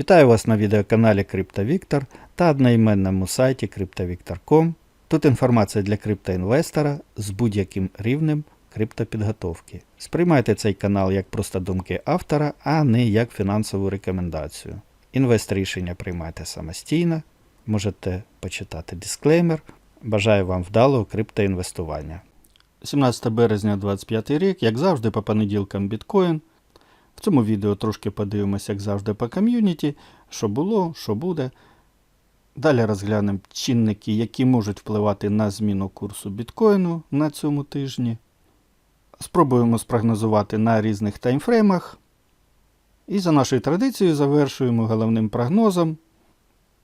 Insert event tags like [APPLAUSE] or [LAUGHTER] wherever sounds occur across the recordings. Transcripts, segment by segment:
Вітаю вас на відеоканалі CryptoVictor та одноіменному сайті CryptoVictor.com. Тут інформація для криптоінвестора з будь-яким рівнем криптопідготовки. Сприймайте цей канал як просто думки автора, а не як фінансову рекомендацію. Інвест рішення приймайте самостійно, можете почитати дисклеймер. Бажаю вам вдалого криптоінвестування. 17 березня 2025 рік, як завжди, по понеділкам біткоін. В цьому відео трошки подивимося, як завжди, по ком'юніті, що було, що буде. Далі розглянемо чинники, які можуть впливати на зміну курсу біткоїну на цьому тижні. Спробуємо спрогнозувати на різних таймфреймах. І за нашою традицією завершуємо головним прогнозом.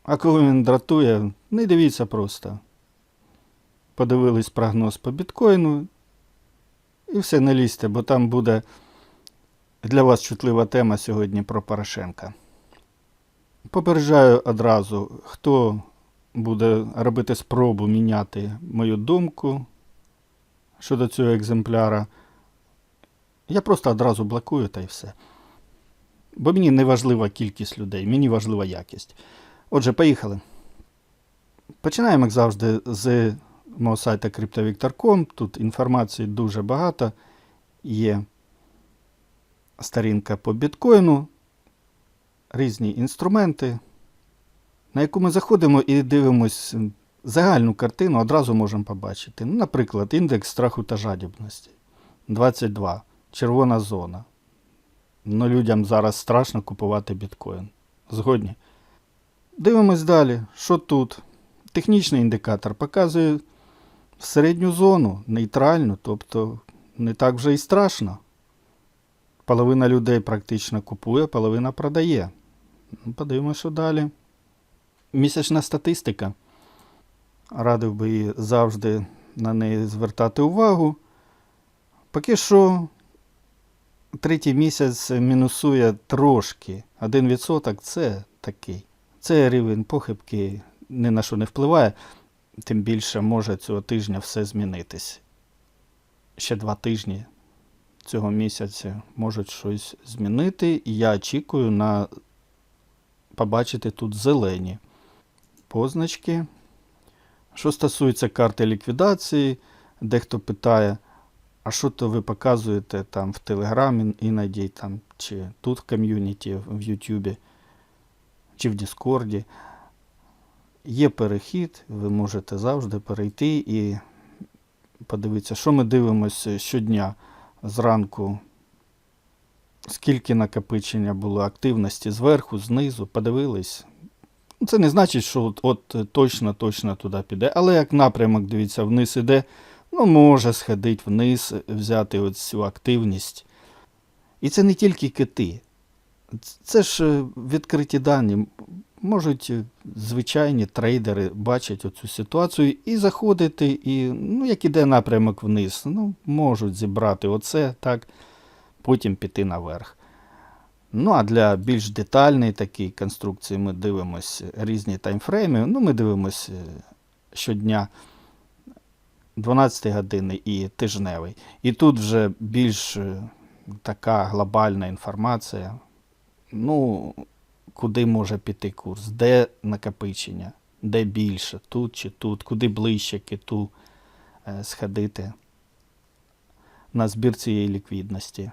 А коли він дратує, не дивіться просто. Подивились прогноз по біткоїну. І все не лізьте, бо там буде для вас чутлива тема сьогодні про Порошенка. Попереджаю одразу, хто буде робити спробу міняти мою думку щодо цього екземпляра. Я просто одразу блокую та й все. Бо мені не важлива кількість людей, мені важлива якість. Отже, поїхали. Починаємо, як завжди, з мого сайту CryptoVictor.com. Тут інформації дуже багато. Є сторінка по біткоїну, різні інструменти, на яку ми заходимо і дивимось загальну картину, одразу можемо побачити. Ну, Наприклад, індекс страху та жадібності 22, червона зона. Ну, людям зараз страшно купувати біткоін. Згодні. Дивимось далі, що тут. Технічний індикатор показує середню зону, нейтральну, тобто не так вже і страшно. Половина людей практично купує, половина продає. Ну, Подивимося, далі. Місячна статистика. Радив би завжди на неї звертати увагу. Поки що третій місяць мінусує трошки. 1% це такий. Це рівень похибки ні на що не впливає, тим більше може цього тижня все змінитись. Ще два тижні цього місяця можуть щось змінити, і я очікую на побачити тут зелені позначки. Що стосується карти ліквідації, дехто питає, а що то ви показуєте там в Телеграмі іноді, там, чи тут в ком'юніті, в Ютубі, чи в Діскорді. Є перехід, ви можете завжди перейти і подивитися, що ми дивимося щодня зранку, скільки накопичення було активності зверху, знизу, подивились. Ну, Це не значить, що от, от точно, точно туди піде. Але як напрямок, дивіться, вниз іде, ну, може сходити вниз, взяти от цю активність. І це не тільки кити. Це ж е, відкриті дані. Можуть е, звичайні трейдери бачать оцю ситуацію і заходити, і, ну, як іде напрямок вниз, ну, можуть зібрати оце, так, потім піти наверх. Ну, а для більш детальної такої конструкції ми дивимося різні таймфрейми. Ну, ми дивимося щодня 12 години і тижневий. І тут вже більш е, така глобальна інформація. Ну, куди може піти курс, де накопичення, де більше, тут чи тут, куди ближче киту е, сходити на збір цієї ліквідності.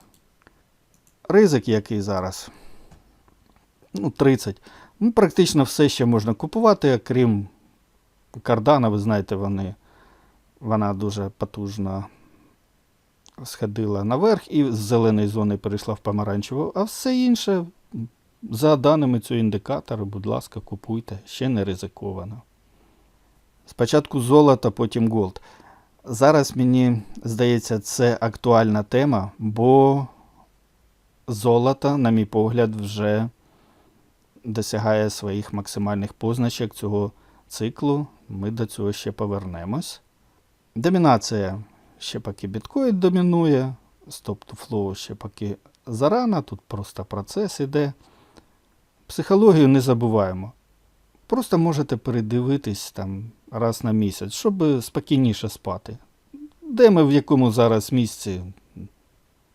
Ризик який зараз? Ну, 30. Ну, практично все ще можна купувати, крім кардана, ви знаєте, вони, вона дуже потужно сходила наверх і з зеленої зони перейшла в помаранчеву, а все інше за даними цього індикатора, будь ласка, купуйте, ще не ризиковано. Спочатку золото, потім голд. Зараз мені здається, це актуальна тема, бо золото, на мій погляд, вже досягає своїх максимальних позначок цього циклу. Ми до цього ще повернемось. Домінація ще поки біткоін домінує, стоп-то-флоу ще поки зарано, тут просто процес іде. Психологію не забуваємо. Просто можете передивитись там раз на місяць, щоб спокійніше спати. Де ми в якому зараз місці?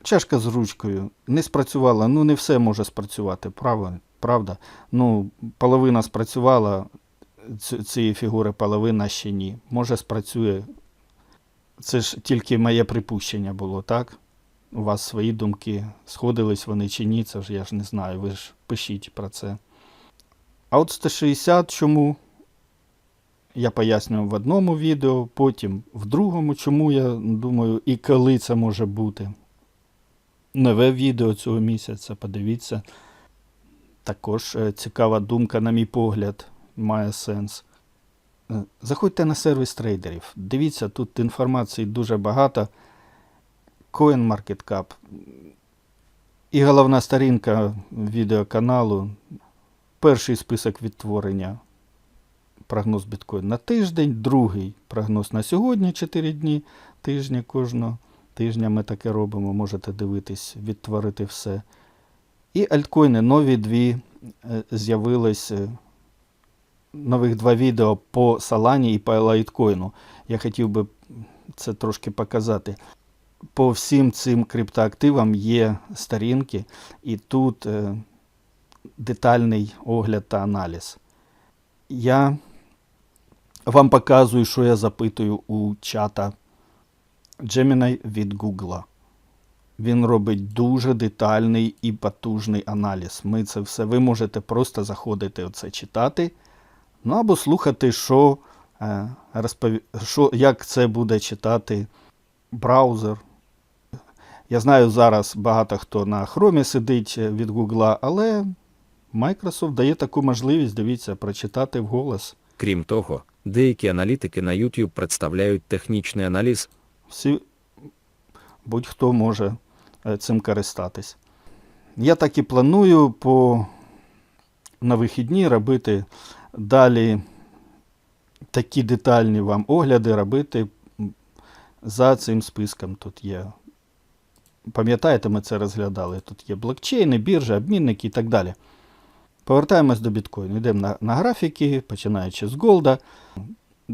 Чашка з ручкою не спрацювала, ну не все може спрацювати, правда? Ну, половина спрацювала цієї фігури, половина ще ні. Може, спрацює. Це ж тільки моє припущення було, так? У вас свої думки, сходились вони чи ні, це ж я ж не знаю, ви ж пишіть про це. А от 160 чому? Я пояснював в одному відео, потім в другому, чому я думаю, і коли це може бути. Нове відео цього місяця, подивіться. Також е, цікава думка, на мій погляд, має сенс. Е, Заходьте на сервіс трейдерів. Дивіться, тут інформації дуже багато. CoinMarketCap. І головна сторінка відеоканалу. Перший список відтворення. Прогноз біткоін на тиждень, другий прогноз на сьогодні, 4 дні тижня кожного тижня ми таке робимо. Можете дивитись, відтворити все. І альткоїни нові дві е, з'явились. е, Нових два відео по Салані і по лайткоїну. Я хотів би це трошки показати. По всім цим криптоактивам є сторінки, і тут е, детальний огляд та аналіз. Я вам показую, що я запитую у чата Gemini від Google. Він робить дуже детальний і потужний аналіз. Ми це все, ви можете просто заходити оце читати, ну або слухати, що, е, що, як це буде читати браузер. Я знаю, зараз багато хто на Chrome сидить е, від Google, але Microsoft дає таку можливість, дивіться, прочитати вголос. Крім того, деякі аналітики на YouTube представляють технічний аналіз Всі, будь-хто може е, цим користатись. Я так і планую по на вихідні робити далі такі детальні вам огляди робити за цим списком. Тут є. Пам'ятаєте, ми це розглядали. Тут є блокчейни, біржі, обмінники і так далі. Повертаємось до біткоїну. Йдемо на, на графіки, починаючи з голда.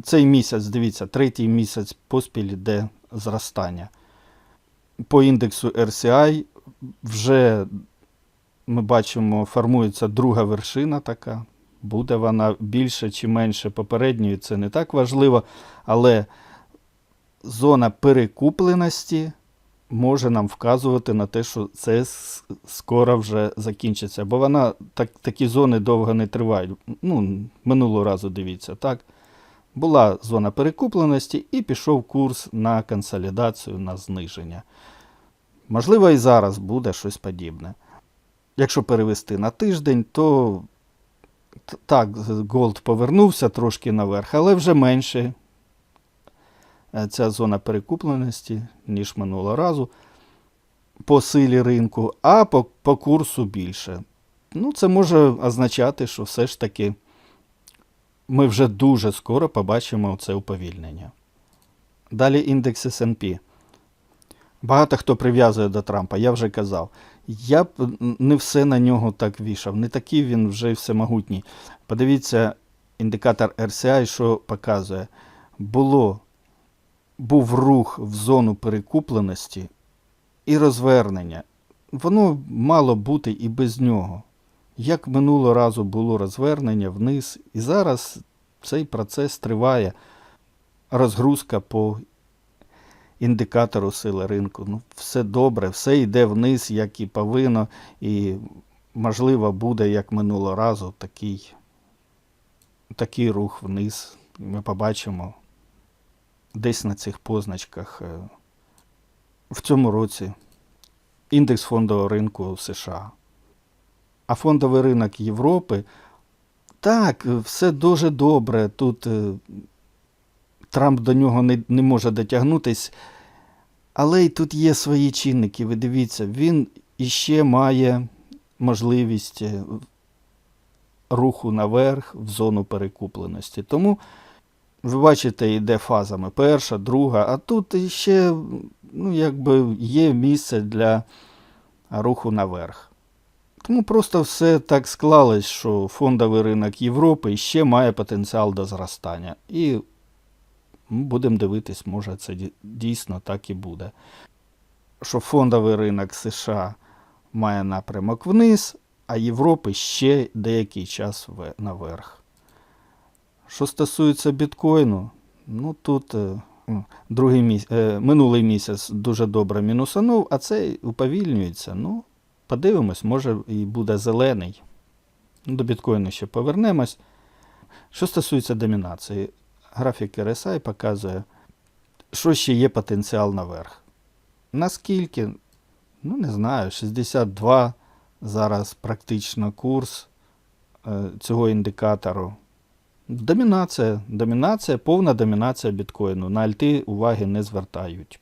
Цей місяць, дивіться, третій місяць поспіль йде зростання. По індексу RCI вже ми бачимо, формується друга вершина така. Буде вона більше чи менше попередньої, це не так важливо, але зона перекупленості може нам вказувати на те, що це скоро вже закінчиться. Бо вона так, такі зони довго не тривають. Ну, минулого разу дивіться, так? Була зона перекупленості і пішов курс на консолідацію, на зниження. Можливо, і зараз буде щось подібне. Якщо перевести на тиждень, то так, Голд повернувся трошки наверх, але вже менше ця зона перекупленості, ніж минулого разу, по силі ринку, а по, по курсу більше. Ну, це може означати, що все ж таки ми вже дуже скоро побачимо це уповільнення. Далі індекс SP. Багато хто прив'язує до Трампа, я вже казав. Я б не все на нього так вішав. Не такий він вже всемогутній. Подивіться, індикатор RCI, що показує. Було, був рух в зону перекупленості і розвернення. Воно мало бути і без нього. Як минулого разу було розвернення вниз, і зараз цей процес триває. Розгрузка по індикатору сили ринку. Ну, все добре, все йде вниз, як і повинно, і можливо буде, як минулого разу, такий, такий рух вниз. Ми побачимо десь на цих позначках е, в цьому році індекс фондового ринку США. А фондовий ринок Європи, так, все дуже добре. Тут е, Трамп до нього не, не може дотягнутись. Але й тут є свої чинники. Ви дивіться, він іще має можливість е, руху наверх в зону перекупленості. Тому, ви бачите, йде фазами перша, друга, а тут ще ну, якби є місце для руху наверх. Тому просто все так склалось, що фондовий ринок Європи ще має потенціал до зростання. І Будемо дивитись, може це дійсно так і буде. Що фондовий ринок США має напрямок вниз, а Європи ще деякий час наверх. Що стосується біткоїну, ну тут е, другий міс... е, минулий місяць дуже добре мінусанув, а цей уповільнюється. Ну, подивимось, може і буде зелений. До біткоїну ще повернемось. Що стосується домінації, графік RSI показує, що ще є потенціал наверх. Наскільки? Ну, не знаю, 62 зараз практично курс е, цього індикатору. Домінація, домінація, повна домінація біткоїну. На альти уваги не звертають.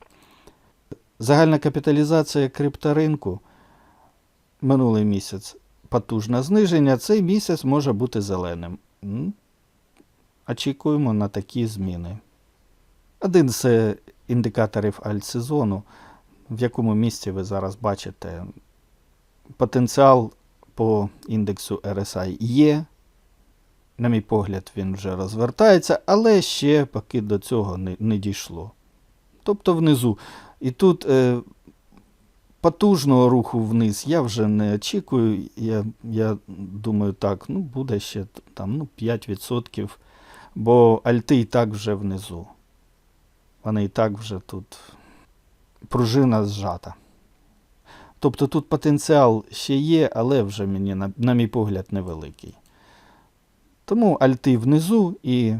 Загальна капіталізація крипторинку минулий місяць потужне зниження. Цей місяць може бути зеленим. Очікуємо на такі зміни. Один з е, індикаторів альтсезону, в якому місці ви зараз бачите, потенціал по індексу RSI є. На мій погляд, він вже розвертається, але ще поки до цього не, не дійшло. Тобто внизу. І тут е, потужного руху вниз я вже не очікую. Я, я думаю, так, ну буде ще там, ну, 5%, бо альти і так вже внизу. Вони і так вже тут пружина зжата. Тобто тут потенціал ще є, але вже мені, на, на мій погляд, невеликий. Тому альти внизу і,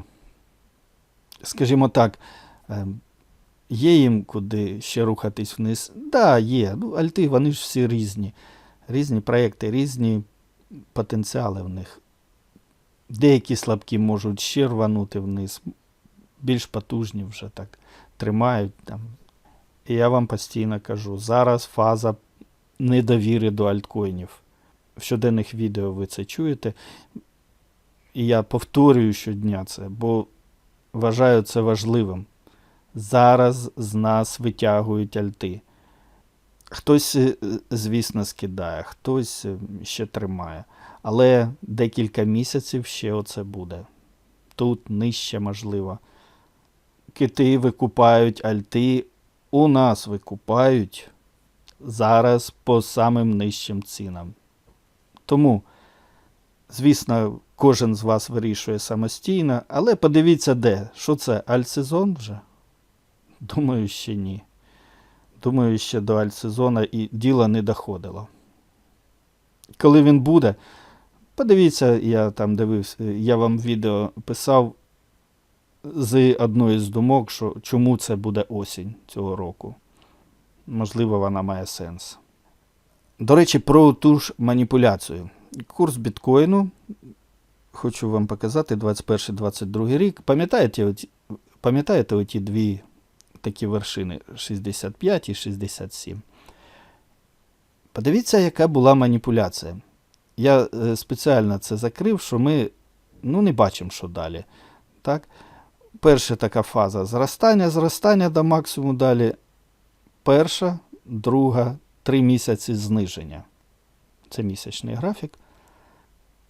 скажімо так, ем, є їм куди ще рухатись вниз. Так, да, є. Ну, альти, вони ж всі різні. Різні проекти, різні потенціали в них. Деякі слабкі можуть ще рванути вниз, більш потужні вже так тримають там. І я вам постійно кажу, зараз фаза недовіри до альткоїнів. В щоденних відео ви це чуєте. І я повторюю щодня це, бо вважаю це важливим. Зараз з нас витягують альти. Хтось, е, звісно, скидає, хтось е, ще тримає. Але декілька місяців ще оце буде. Тут нижче можливо. Кити викупають альти. У нас викупають зараз по самим нижчим цінам. Тому, звісно, кожен з вас вирішує самостійно, але подивіться де. Що це? Альтсезон вже? Думаю, ще ні. Думаю, ще до альтсезону і діло не доходило. Коли він буде, подивіться, я там дивився, я вам відео писав з одної з думок, що чому це буде осінь цього року. Можливо, вона має сенс. До речі, про ту ж маніпуляцію. Курс біткоїну, хочу вам показати, 21-22 рік. Пам'ятаєте, пам'ятаєте оті дві такі вершини 65 і 67? Подивіться, яка була маніпуляція. Я е, спеціально це закрив, що ми ну, не бачимо, що далі. Так? Перша така фаза зростання, зростання до максимуму далі. Перша, друга, три місяці зниження. Це місячний графік.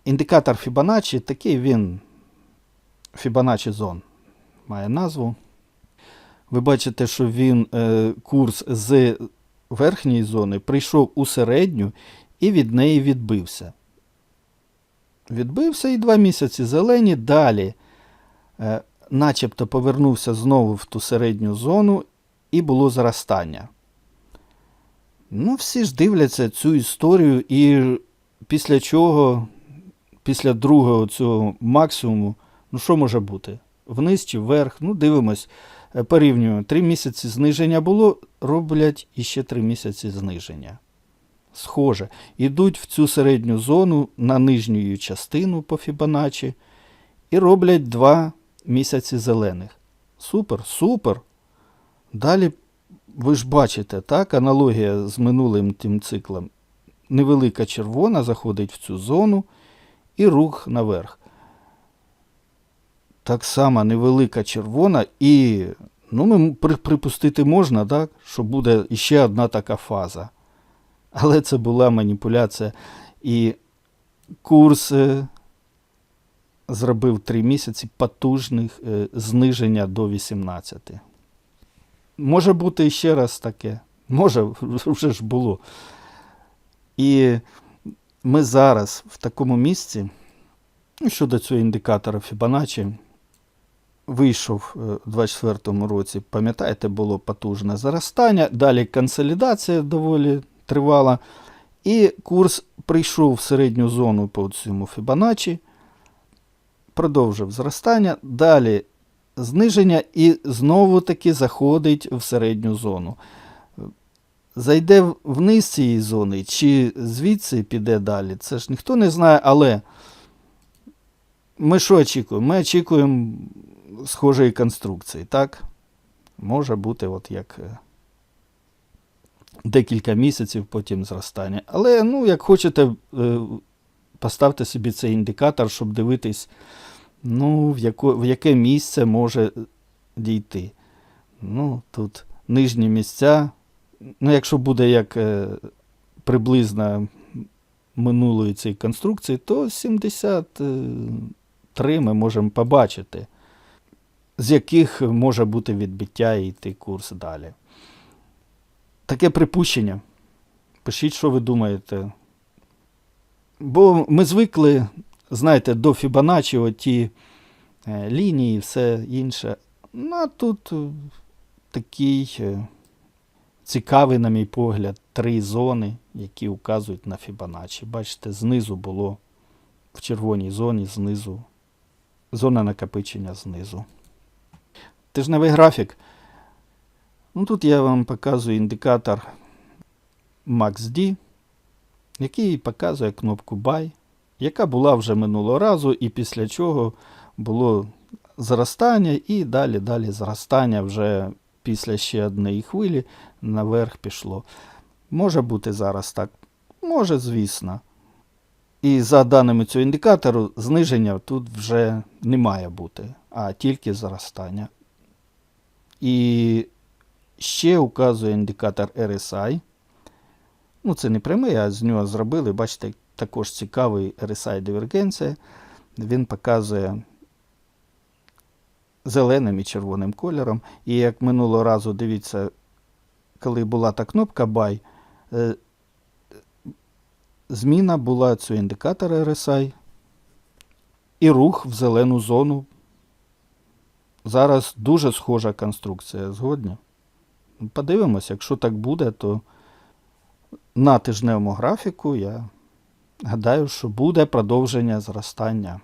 Індикатор Fibonacci такий він Fibonacci зон має назву. Ви бачите, що він е, курс з верхньої зони прийшов у середню і від неї відбився. Відбився і два місяці зелені. Далі, е, начебто, повернувся знову в ту середню зону і було зростання. Ну, всі ж дивляться цю історію, і після чого, після другого цього максимуму, ну що може бути? Вниз чи вверх? Ну, дивимось, е, порівнюємо. Три місяці зниження було, роблять іще три місяці зниження. Схоже, ідуть в цю середню зону на нижню частину по Фібоначчі і роблять два місяці зелених. Супер, супер. Далі ви ж бачите, так, аналогія з минулим тим циклом. Невелика червона заходить в цю зону і рух наверх. Так само невелика червона, і ну, ми припустити можна, так, що буде ще одна така фаза. Але це була маніпуляція. І курс зробив три місяці потужних е, зниження до 18. Може бути ще раз таке. Може, [LAUGHS] вже ж було. І ми зараз в такому місці, ну, щодо цього індикатора Fibonacci, вийшов е, у 2024 році, пам'ятаєте, було потужне зростання, далі консолідація доволі тривала, і курс прийшов в середню зону по цьому Fibonacci, продовжив зростання, далі зниження і знову таки заходить в середню зону. Зайде вниз цієї зони, чи звідси піде далі, це ж ніхто не знає, але ми що очікуємо? Ми очікуємо схожої конструкції, так? Може бути, от як е, декілька місяців, потім зростання. Але, ну, як хочете, е, поставте собі цей індикатор, щоб дивитись, ну, в, яко, в яке місце може дійти. Ну, тут нижні місця. Ну, якщо буде як е, приблизно минулої цієї конструкції, то 73 ми можемо побачити, з яких може бути відбиття і йти курс далі. Таке припущення. Пишіть, що ви думаєте. Бо ми звикли, знаєте, до Фібоначчі оті е, лінії і все інше. Ну, а тут е, такий е, цікавий, на мій погляд, три зони, які указують на Фібоначчі. Бачите, знизу було в червоній зоні, знизу. Зона накопичення знизу. Тижневий графік. Ну, тут я вам показую індикатор MaxD, який показує кнопку Buy, яка була вже минулого разу, і після чого було зростання, і далі далі зростання вже після ще однієї хвилі наверх пішло. Може бути зараз так, може, звісно. І за даними цього індикатору, зниження тут вже не має бути, а тільки зростання. І ще указує індикатор RSI. Ну, це не прямий, а з нього зробили. Бачите, також цікавий RSI дивергенція. Він показує зеленим і червоним кольором. І як минулого разу, дивіться, коли була та кнопка Buy, е, зміна була цього індикатора RSI і рух в зелену зону. Зараз дуже схожа конструкція, згодні? Подивимось, якщо так буде, то на тижневому графіку я гадаю, що буде продовження зростання.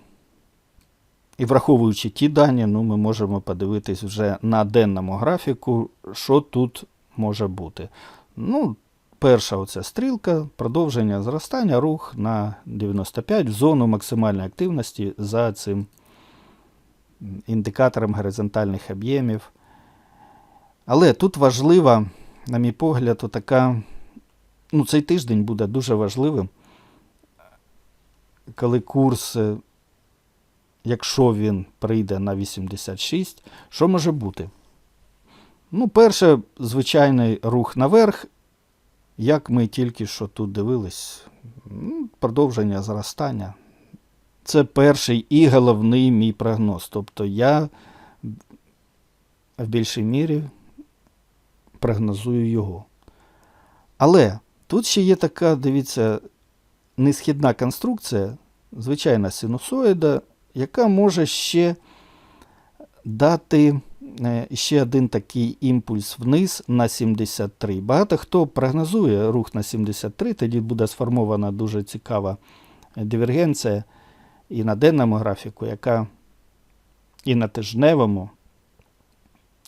І враховуючи ті дані, ну, ми можемо подивитись вже на денному графіку, що тут може бути. Ну, перша оця стрілка, продовження зростання, рух на 95 в зону максимальної активності за цим індикатором горизонтальних об'ємів. Але тут важлива, на мій погляд, така, ну, цей тиждень буде дуже важливим, коли курс, е, якщо він прийде на 86, що може бути? Ну, перше, звичайний рух наверх, як ми тільки що тут дивились, ну, продовження зростання. Це перший і головний мій прогноз. Тобто я в більшій мірі прогнозую його. Але тут ще є така, дивіться, несхідна конструкція, звичайна синусоїда, яка може ще дати е, ще один такий імпульс вниз на 73. Багато хто прогнозує рух на 73, тоді буде сформована дуже цікава дивергенція і на денному графіку, яка і на тижневому,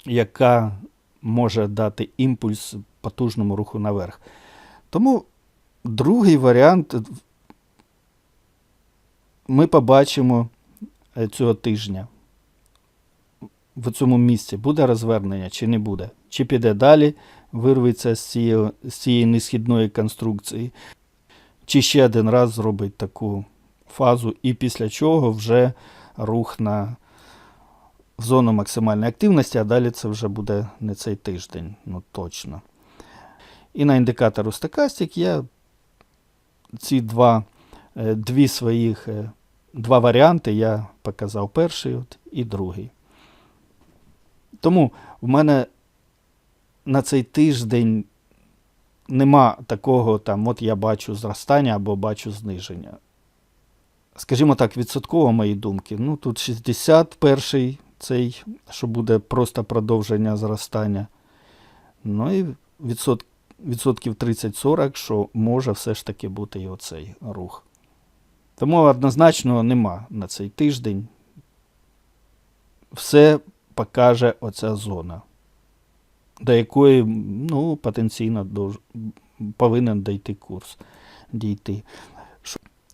яка може дати імпульс потужному руху наверх. Тому другий варіант ми побачимо е, цього тижня. В цьому місці буде розвернення чи не буде? Чи піде далі, вирветься з цієї, з цієї несхідної конструкції, чи ще один раз зробить таку фазу, і після чого вже рух на зону максимальної активності, а далі це вже буде не цей тиждень, ну точно. І на індикатору Stochastic я ці два, е, дві своїх, е, два варіанти я показав перший от, і другий. Тому в мене на цей тиждень нема такого, там, от я бачу зростання або бачу зниження. Скажімо так, відсотково мої думки. Ну, тут 61-й цей, що буде просто продовження зростання. Ну і відсот, відсотків 30-40, що може все ж таки бути і оцей рух. Тому однозначно нема на цей тиждень. Все покаже оця зона, до якої ну, потенційно дож, повинен дійти курс. Дійти.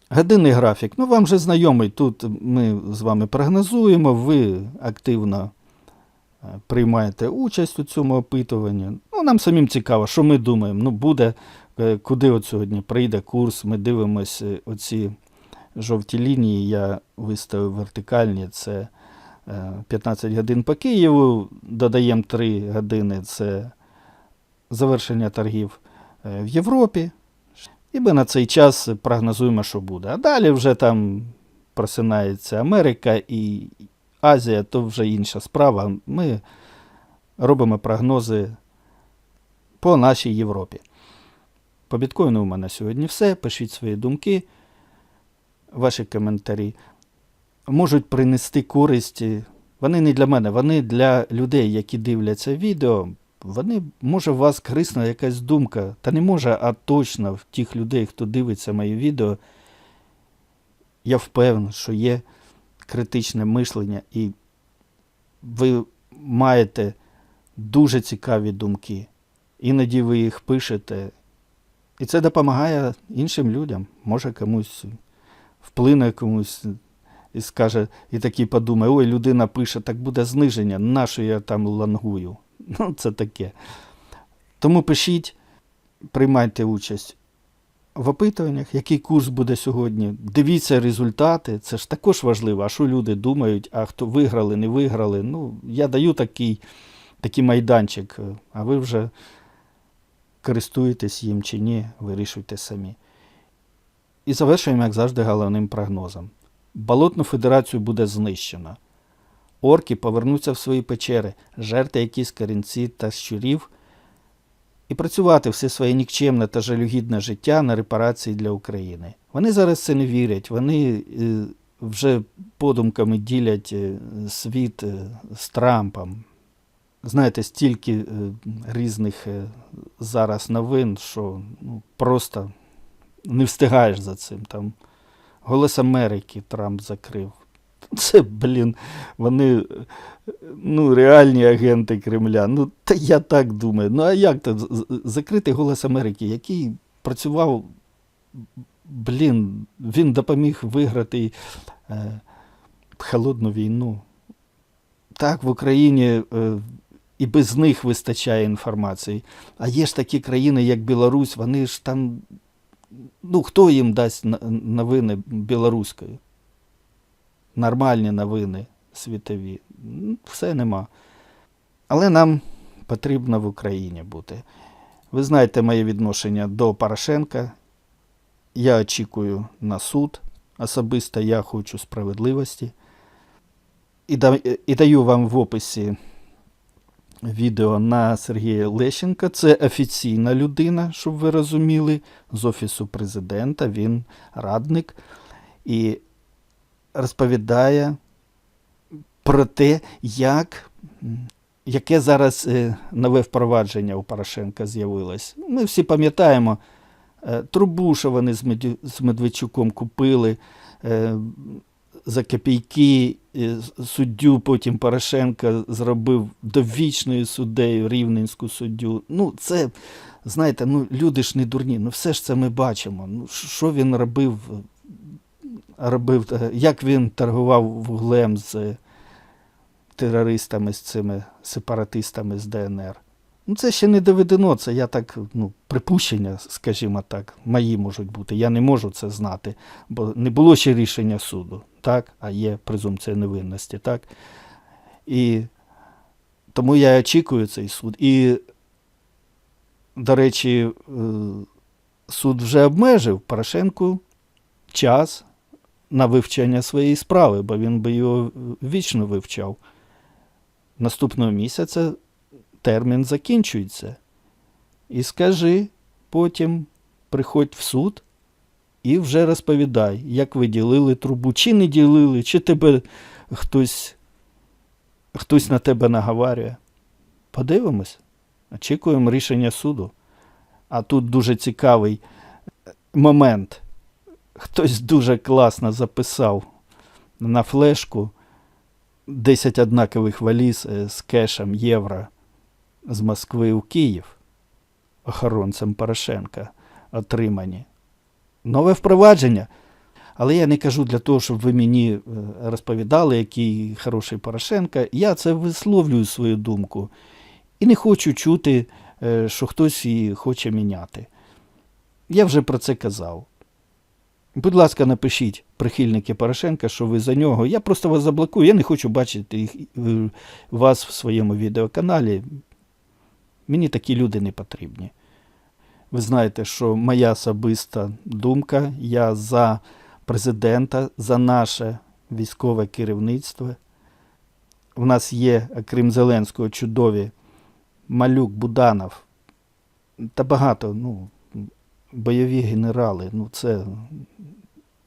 Годинний графік. Ну, вам же знайомий. Тут ми з вами прогнозуємо, ви активно е, приймаєте участь у цьому опитуванні. Ну, нам самим цікаво, що ми думаємо. Ну, буде, е, куди от сьогодні прийде курс. Ми дивимося оці жовті лінії. Я виставив вертикальні. Це е, 15 годин по Києву. Додаємо 3 години. Це завершення торгів е, в Європі. І ми на цей час прогнозуємо, що буде. А далі вже там просинається Америка і Азія, то вже інша справа. Ми робимо прогнози по нашій Європі. По біткоїну у мене сьогодні все. Пишіть свої думки, ваші коментарі. Можуть принести користь. Вони не для мене, вони для людей, які дивляться відео. Вони, може, у вас корисна якась думка, та не може, а точно в тих людей, хто дивиться мої відео, я впевнений, що є критичне мишлення, і ви маєте дуже цікаві думки. Іноді ви їх пишете, і це допомагає іншим людям. Може комусь вплине комусь і скаже, і такий подумає, ой, людина пише, так буде зниження, нащо я там лангую. [LAUGHS] Ну, це таке. Тому пишіть, приймайте участь в опитуваннях, який курс буде сьогодні. Дивіться результати, це ж також важливо. А що люди думають, а хто виграли, не виграли. Ну, я даю такий, такий майданчик, а ви вже користуєтесь їм чи ні, вирішуйте самі. І завершуємо, як завжди, головним прогнозом. Болотну федерацію буде знищено. Орки повернуться в свої печери, жерти якісь корінці та щурів і працювати все своє нікчемне та жалюгідне життя на репарації для України. Вони зараз це не вірять, вони е, вже подумками ділять е, світ е, з Трампом. Знаєте, стільки е, різних е, зараз новин, що ну, просто не встигаєш за цим. Там Голос Америки Трамп закрив. [LAUGHS] Це, блін, вони е, ну, реальні агенти Кремля. Ну, та я так думаю. Ну, а як то з- з- закрити голос Америки, який працював, блін, він допоміг виграти е, холодну війну. Так, в Україні е, і без них вистачає інформації. А є ж такі країни, як Білорусь, вони ж там. Ну, хто їм дасть новини білоруською? Нормальні новини світові. Все нема. Але нам потрібно в Україні бути. Ви знаєте моє відношення до Порошенка. Я очікую на суд. Особисто я хочу справедливості. І даю вам в описі відео на Сергія Лещенка. Це офіційна людина, щоб ви розуміли, з Офісу президента. Він радник і розповідає про те, як, яке зараз е, нове впровадження у Порошенка з'явилось. Ми всі пам'ятаємо е, трубу, що вони з, Медведчуком купили. Е, за копійки суддю потім Порошенка зробив довічною суддею рівненську суддю. Ну, це, знаєте, ну, люди ж не дурні, ну все ж це ми бачимо. Ну, що він робив, робив, е, як він торгував вуглем з е, терористами, з цими сепаратистами з ДНР. Ну, це ще не доведено, це я так, ну, припущення, скажімо так, мої можуть бути. Я не можу це знати, бо не було ще рішення суду, так, а є презумпція невинності, так. І тому я очікую цей суд. І, до речі, е, суд вже обмежив Порошенку час на вивчення своєї справи, бо він би його вічно вивчав. Наступного місяця термін закінчується. І скажи, потім приходь в суд і вже розповідай, як ви ділили трубу, чи не ділили, чи тебе хтось, хтось на тебе наговарює. Подивимось, очікуємо рішення суду. А тут дуже цікавий е, момент. Хтось дуже класно записав на флешку 10 однакових валіз е, з кешем євро з Москви у Київ охоронцем Порошенка отримані. Нове впровадження. Але я не кажу для того, щоб ви мені е, розповідали, який хороший Порошенко. Я це висловлюю свою думку. І не хочу чути, е, що хтось її хоче міняти. Я вже про це казав. Будь ласка, напишіть, прихильники Порошенка, що ви за нього. Я просто вас заблокую. Я не хочу бачити їх, е, вас в своєму відеоканалі. Мені такі люди не потрібні. Ви знаєте, що моя особиста думка, я за президента, за наше військове керівництво. У нас є, окрім Зеленського, чудові Малюк, Буданов та багато, ну, бойові генерали, ну це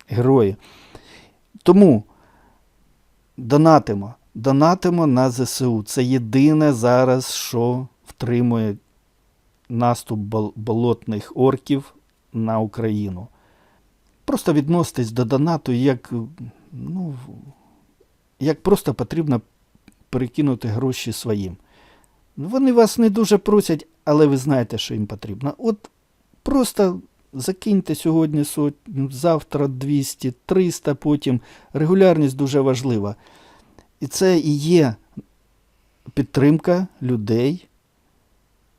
герої. Тому донатимо, донатимо на ЗСУ. Це єдине зараз, що втримує наступ болотних орків на Україну. Просто відноситесь до донату як, ну, як просто потрібно перекинути гроші своїм. Вони вас не дуже просять, але ви знаєте, що їм потрібно. От просто закиньте сьогодні сотню, завтра 200, 300 потім. Регулярність дуже важлива. І це і є підтримка людей.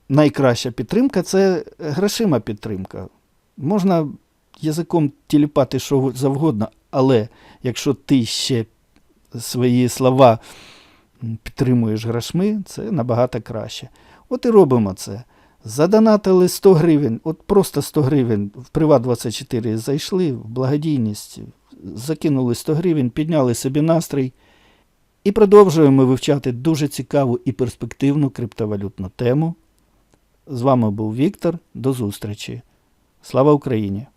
Найкраща підтримка це грошима підтримка. Можна язиком тіліпати що завгодно, але якщо ти ще свої слова підтримуєш грошми, це набагато краще. От і робимо це. Задонатили 100 гривень, от просто 100 гривень. В Приват24 зайшли в благодійність, закинули 100 гривень, підняли собі настрій. І продовжуємо вивчати дуже цікаву і перспективну криптовалютну тему. З вами був Віктор. До зустрічі. Слава Україні!